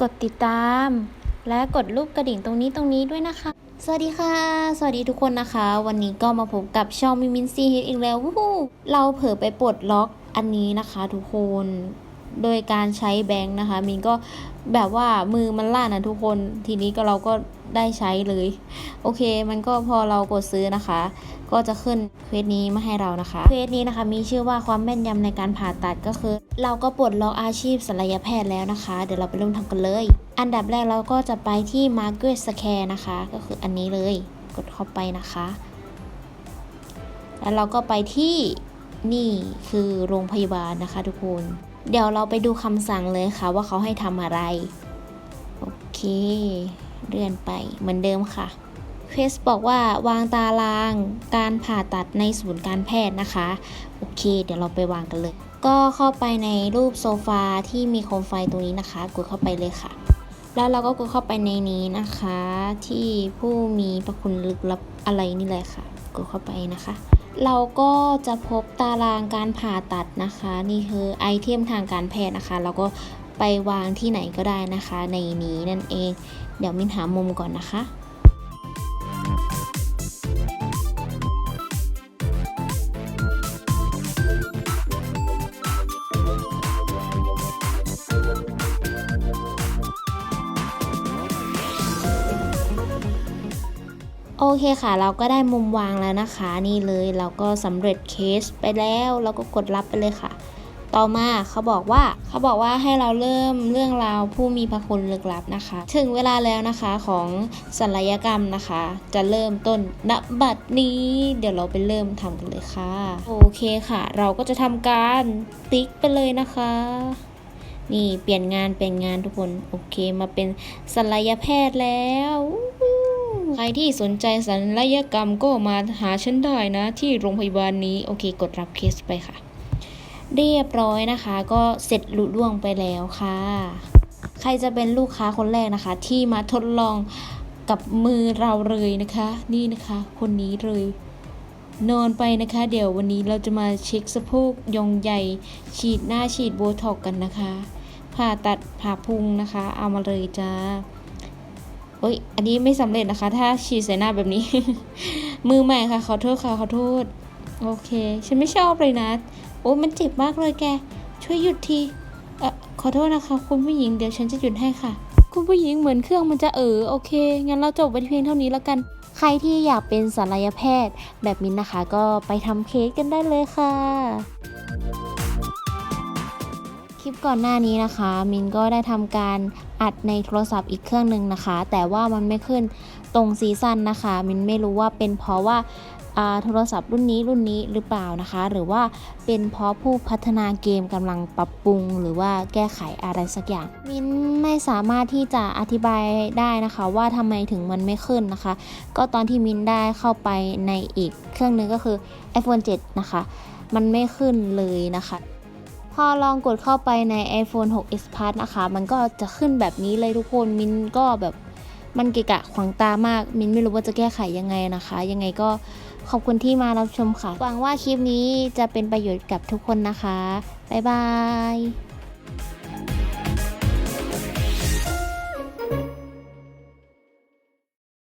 กดติดตาม และกดรูปกระดิ่งตรงนี้ตรงนี้ด้วยนะคะ สวัสดีค่ะ สวัสดีทุกคนนะคะ วันนี้ก็มาพบกับช่องมิมินซีฮิตอีกแล้ววู้เราเผลอไปปลดล็อกอันนี้นะคะทุกคน โดยการใช้แบงค์นะคะ มินก็แบบว่ามือมันล่านะทุกคนทีนี้ก็เราก็ได้ใช้เลย โอเค มันก็พอเรากดซื้อนะคะ ก็จะขึ้นเควสนี้มาให้เรานะคะเควสนี้นะคะ มีชื่อว่าความแม่นยำในการผ่าตัดก็คือ เราก็ปลดล็อกอาชีพศัลยแพทย์แล้วนะคะ เดี๋ยวเราไปเริ่มทำกันเลย อันดับแรกเราก็จะไปที่ Margaret Square นะคะ ก็คืออันนี้เลย กดเข้าไปนะคะ แล้วเราก็ไปที่นี่คือโรงพยาบาลนะคะทุกคน เดี๋ยวเราไปดูคำสั่งเลยค่ะว่าเขาให้ทำอะไร โอเค เลื่อนไปเหมือนเดิมค่ะเควสบอกว่าวางตารางการผ่าตัดในศูนย์การแพทย์นะคะ โอเค เดี๋ยวเราไปวางกันเลย ก็เข้าไปในรูปโซฟาที่มีโคมไฟตรงนี้นะคะ กดเข้าไปเลยค่ะ แล้วเราก็กดเข้าไปในนี้นะคะ ที่ผู้มีพระคุณลึกลับอะไรนี่เลยค่ะ กดเข้าไปนะคะ เราก็จะพบตารางการผ่าตัดนะคะ นี่คือไอเทมทางการแพทย์นะคะ เราก็ไปวางที่ไหนก็ได้นะคะ ในนี้นั่นเอง เดี๋ยวมินหามุมก่อนนะคะ โอเคค่ะ เราก็ได้มุมวางแล้วนะคะ นี่เลยเราก็สำเร็จเคสไปแล้วเราก็กดรับไปเลยค่ะ ต่อมาเขาบอกว่าเขาบอกว่าให้เราเริ่มเรื่องราวผู้มีพระคุณลึกลับนะคะ ถึงเวลาแล้วนะคะของศัลยกรรมนะคะ จะเริ่มต้นณบัดนี้ เดี๋ยวเราไปเริ่มทำกันเลยค่ะ โอเคค่ะ เราก็จะทำการติ๊กไปเลยนะคะนี่เปลี่ยนงานเปลี่ยนงานทุกคนโอเคมาเป็นศัลยแพทย์แล้ว ใครที่สนใจศัลยกรรมก็มาหาฉันได้นะ ที่โรงพยาบาลนี้ โอเค กดรับเคสไปค่ะ เรียบร้อยนะคะ ก็เสร็จลุล่วงไปแล้วค่ะ ใครจะเป็นลูกค้าคนแรกนะคะ ที่มาทดลองกับมือเราเลยนะคะ นี่นะคะ คนนี้เลย นอนไปนะคะ เดี๋ยววันนี้เราจะมาเช็คสะโพกยองใหญ่ ฉีดหน้าฉีดโบท็อกกันนะคะ ผ่าตัดผ่าพุงนะคะ เอามาเลยจ้า โอ้ย อันนี้ไม่สำเร็จนะคะ ถ้าฉีดใส่หน้าแบบนี้ มือใหม่ค่ะ ขอโทษค่ะ ขอโทษ โอเค ฉันไม่ชอบเลยนะ โอ้มันเจ็บมากเลยแก ช่วยหยุดทีเออขอโทษนะคะ คุณผู้หญิง เดี๋ยวฉันจะหยุดให้ค่ะ คุณผู้หญิงเหมือนเครื่องมันจะเออโอเค งั้นเราจบไว้เพียงเท่านี้แล้วกัน ใครที่อยากเป็นศัลยแพทย์ แบบมินนะคะ ก็ไปทำเค้กกันได้เลยค่ะ คลิปก่อนหน้านี้นะคะ มินก็ได้ทำการอัดในโทรศัพท์อีกเครื่องหนึ่งนะคะ แต่ว่ามันไม่ขึ้นตรงซีซั่นนะคะ มินไม่รู้ว่าเป็นเพราะว่าโทรศัพท์รุ่นนี้รุ่นนี้หรือเปล่านะคะ หรือว่าเป็นเพราะผู้พัฒนาเกมกำลังปรับปรุง หรือว่าแก้ไขอะไรสักอย่าง มินไม่สามารถที่จะอธิบายได้นะคะ ว่าทำไมถึงมันไม่ขึ้นนะคะ ก็ตอนที่มินได้เข้าไปในอีกเครื่องหนึงก็คือ iPhone 7 นะคะ มันไม่ขึ้นเลยนะคะ อลองกดเข้าไปใน iPhone 6s Plus นะคะ มันก็จะขึ้นแบบนี้เลยทุกคน มินก็แบบมันเกะกะขวางตามาก มินไม่รู้ว่าจะแก้ไขยังไงนะคะ ยังไงก็ขอบคุณที่มารับชมค่ะ หวังว่าคลิปนี้จะเป็นประโยชน์กับทุกคนนะคะ บ๊ายบาย